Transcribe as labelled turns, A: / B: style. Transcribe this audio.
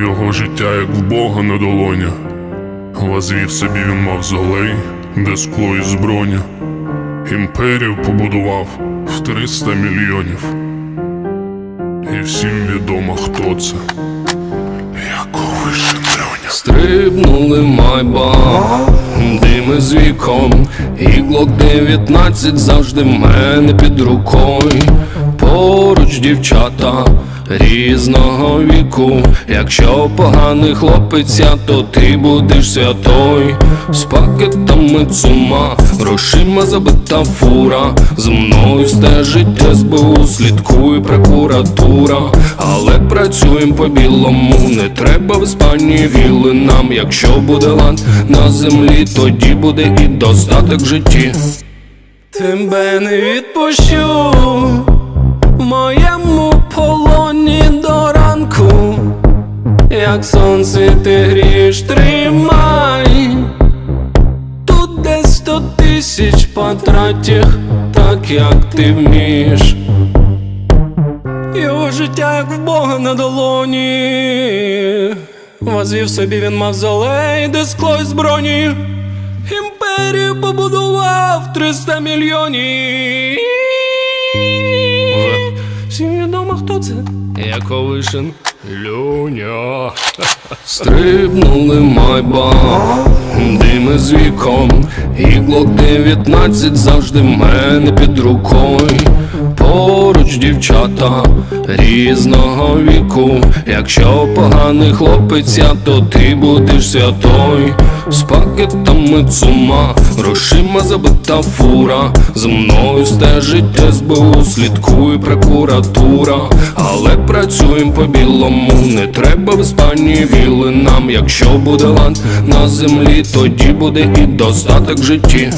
A: Його життя, як в Бога на долоні. Возвів собі він мавзолей, де скло і зброня. Імперію побудував в 300 мільйонів. І всім відомо, хто це. Яковий Шендрюня.
B: Стрибнули майба, дими з віком, і глок 19 завжди в мене під рукою. Поруч дівчата різного віку. Якщо поганий хлопець, то ти будеш святой. З пакетами цума, грошима забита фура. З мною стежить СБУ, слідкує прокуратура. Але працюєм по білому, не треба в Іспанії віли нам. Якщо буде ланд на землі, тоді буде і достаток в житті. Тебе не відпущу моєму як сонце ти грієш, тримай. Тут десь сто тисяч потратів, так як ти вмієш. Його життя, як в Бога на долоні. Возвів собі він мавзолей, де скло із броні. Імперію побудував 300 мільйонів. Всім відомо, хто це? Яковишин Люня. Стрибнули майба, дими з віком, і блок 19 завжди в мене під рукою. Поруч дівчата різного віку. Якщо поганий хлопець, то ти будеш святой. З пакетами цума, грошима забита фура. З мною стежить СБУ, слідкує прокуратура. Але працюєм по білому, не треба в Іспанії віли нам. Якщо буде ланд на землі, тоді буде і достаток житті.